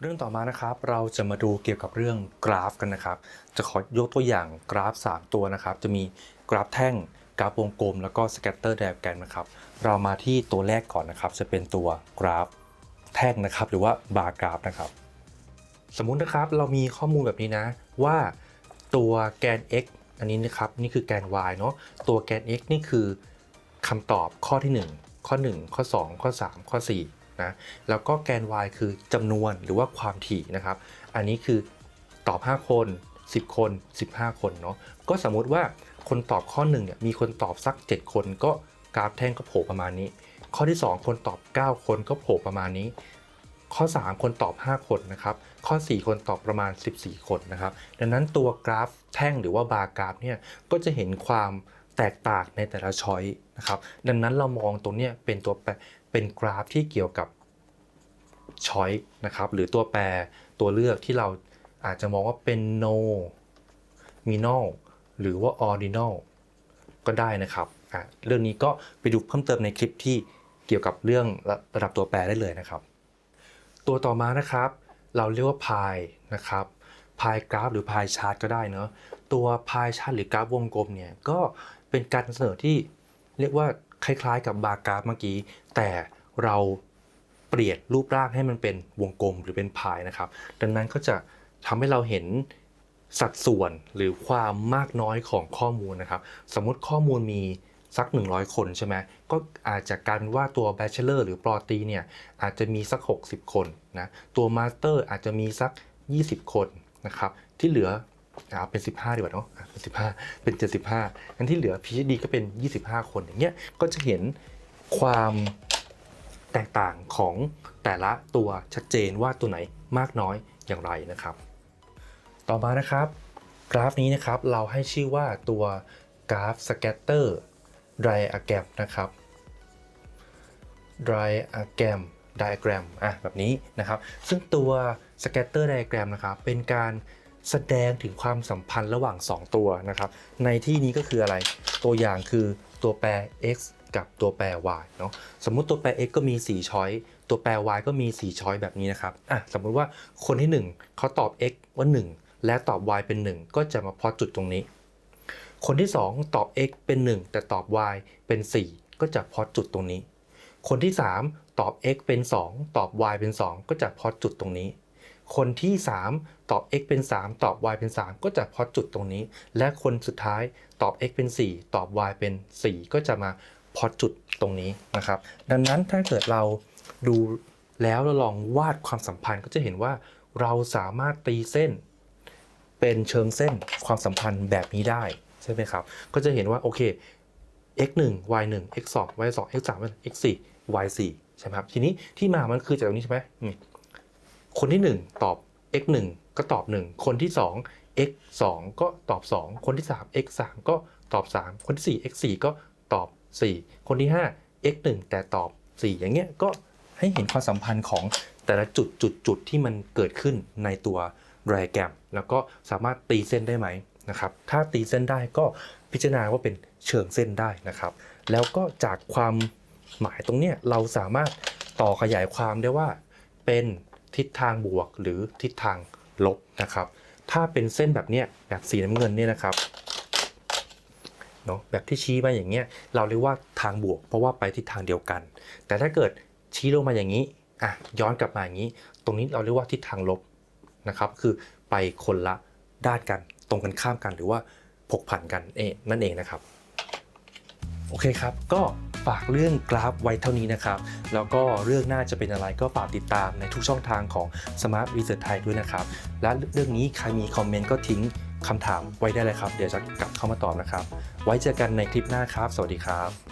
เรื่องต่อมานะครับเราจะมาดูเกี่ยวกับเรื่องกราฟกันนะครับ จะขอยกตัวอย่างกราฟ 3 ตัวนะครับ จะมีกราฟแท่งกราฟวงกลม แล้วก็สแกตเตอร์ไดอะแกรมนะครับ เรามาที่ตัวแรกก่อนนะครับ จะเป็นตัวกราฟแท่งนะครับ หรือว่าบาร์กราฟนะครับ สมมุตินะครับเรามีข้อมูลแบบนี้นะ ว่าตัวแกน x อันนี้นะครับนี่คือแกน y เนาะตัวแกน x นี่คือคำตอบข้อที่ 1 ข้อ 1 ข้อ 2 ข้อ 3 ข้อ 4 นะแล้วก็แกน y คือจำนวนหรือว่าความถี่นะครับ อันนี้คือตอบ 5 คน 10 คน 15 คนเนาะก็สมมุติว่าคนตอบข้อ1เนี่ยมีคนตอบสัก 7 คนก็กราฟแท่งก็โผล่ประมาณนี้ ข้อที่ 2 คนตอบ 9 คนก็โผล่ประมาณนี้ ข้อ 3 คนตอบ 5 คนนะครับข้อ 4 คนตอบประมาณ 14 คนนะครับ ดังนั้นตัวกราฟแท่งหรือว่าบาร์กราฟเนี่ยก็จะเห็นความแตกต่างในแต่ละช้อยนะครับดังนั้นเรามองตรงนี้เป็นตัวแปร เป็นกราฟที่เกี่ยวกับช้อยนะครับหรือตัวแปรตัวเลือกที่เราอาจจะมองว่าเป็น no minal หรือว่า ordinal ก็ได้นะครับเรื่องนี้ก็ไปดูเพิ่มเติมในคลิปที่เกี่ยวกับเรื่องระดับตัวแปรได้เลยนะครับ ตัวต่อมานะครับ เราเรียกว่าพายนะครับพายกราฟหรือพายชาร์ตก็ได้เนอะตัวพายชาร์ตหรือกราฟวงกลมเนี่ยก็เป็นการเสนอที่ เรียกว่าคล้ายๆ กับบาร์กราฟเมื่อกี้ แต่เราเปลี่ยนรูปร่างให้มันเป็นวงกลมหรือเป็นพายนะครับ ดังนั้นก็จะทำให้เราเห็นสัดส่วนหรือความมากน้อยของข้อมูลนะครับ สมมุติข้อมูลมีสัก 100 คนใช่ไหมก็อาจจะการว่าตัว Bachelor หรือปรตีเนี่ยอาจจะมีสัก 60 คนนะ ตัวมาสเตอร์อาจจะมีสัก 20 คนนะครับ ที่เหลือ อาเป็น 15 ดีกว่าเนาะอะเป็น15 เป็น 75งั้นที่เหลือ PhD ก็เป็น 25 คนอย่างเงี้ยก็จะเห็นความแตกต่างของแต่ละตัวชัดเจนว่าตัวไหนมากน้อยอย่างไรนะครับ ต่อมานะครับ กราฟนี้นะครับเราให้ชื่อว่าตัวกราฟ scatter diagram นะครับ diagram diagram อะแบบนี้นะครับ ซึ่งตัว scatter diagram นะครับเป็นการ แสดงถึงความสัมพันธ์ระหว่าง 2 ตัวนะครับ ในที่นี้ก็คืออะไร ตัวอย่างคือตัวแปร x กับตัวแปร y เนาะสมมุติตัวแปร x ก็มี 4 ช้อย ตัวแปร y ก็มี 4 ช้อยแบบนี้นะครับอะสมมุติว่าคนที่ 1 เขาตอบ x ว่า 1 และตอบ y เป็น 1 ก็จะมาพอจุดตรงนี้ คนที่ 2 ตอบ x เป็น 1 แต่ตอบ y เป็น 4 ก็จะพอจุดตรงนี้ คนที่ 3 ตอบ x เป็น 2 ตอบ y เป็น 2 ก็จะพอจุดตรงนี้ คนที่ 3 ตอบ x เป็น 3 ตอบ y เป็น 3 ก็จะพอจุดตรงนี้ และคนสุดท้ายตอบ x เป็น 4 ตอบ y เป็น 4 ก็จะมาพอจุดตรงนี้นะครับ ดังนั้นถ้าเกิดเราดูแล้วเราลองวาดความสัมพันธ์ก็จะเห็นว่าเราสามารถตีเส้น เป็นเชิงเส้นความสัมพันธ์แบบนี้ได้ใช่ไหมครับ ก็จะเห็นว่าโอเค x 1 y 1 x 2 y 2 x 3 x 4 y 4ใช่ไหมครับ ทีนี้ที่มามันคือจากตรงนี้ใช่ไหมอืม คนที่ 1 ตอบ x 1 ก็ตอบ 1 คนที่ 2 x 2 ก็ตอบ 2 คนที่ 3 x 3 ก็ตอบ 3 คนที่ 4 x 4 ก็ตอบ 4 คนที่ 5 x 1 แต่ตอบ 4 อย่างเงี้ยก็ให้เห็นความสัมพันธ์ของแต่ละจุดจุดจุดที่มันเกิดขึ้นในตัวไดอะแกรมแล้วก็สามารถตีเส้นได้ไหมนะครับ ถ้าตีเส้นได้ก็พิจารณาว่าเป็นเชิงเส้นได้นะครับ แล้วก็จากความหมายตรงเนี้ยเราสามารถต่อขยายความได้ว่าเป็น ทิศทางบวกหรือทิศทางลบนะครับ ถ้าเป็นเส้นแบบเนี้ยแบบสีน้ำเงินเนี่ยนะครับเนาะแบบที่ชี้มาอย่างเงี้ยเราเรียกว่าทางบวก เพราะว่าไปทิศทางเดียวกัน แต่ถ้าเกิดชี้ลงมาอย่างนี้อะย้อนกลับมาอย่างนี้ ตรงนี้เราเรียกว่าทิศทางลบนะครับ คือไปคนละด้านกัน ตรงกันข้ามกันหรือว่าผกผันกันเองนั่นเองนะครับ โอเคครับก็ ฝากเรื่องกราฟไว้เท่านี้นะครับ แล้วก็เรื่องหน้าจะเป็นอะไรก็ฝากติดตามในทุกช่องทางของ Smart Research ไทยด้วยนะครับ และเรื่องนี้ใครมีคอมเมนต์ก็ทิ้งคำถามไว้ได้เลยครับ เดี๋ยวจะกลับเข้ามาตอบนะครับ ไว้เจอกันในคลิปหน้าครับ สวัสดีครับ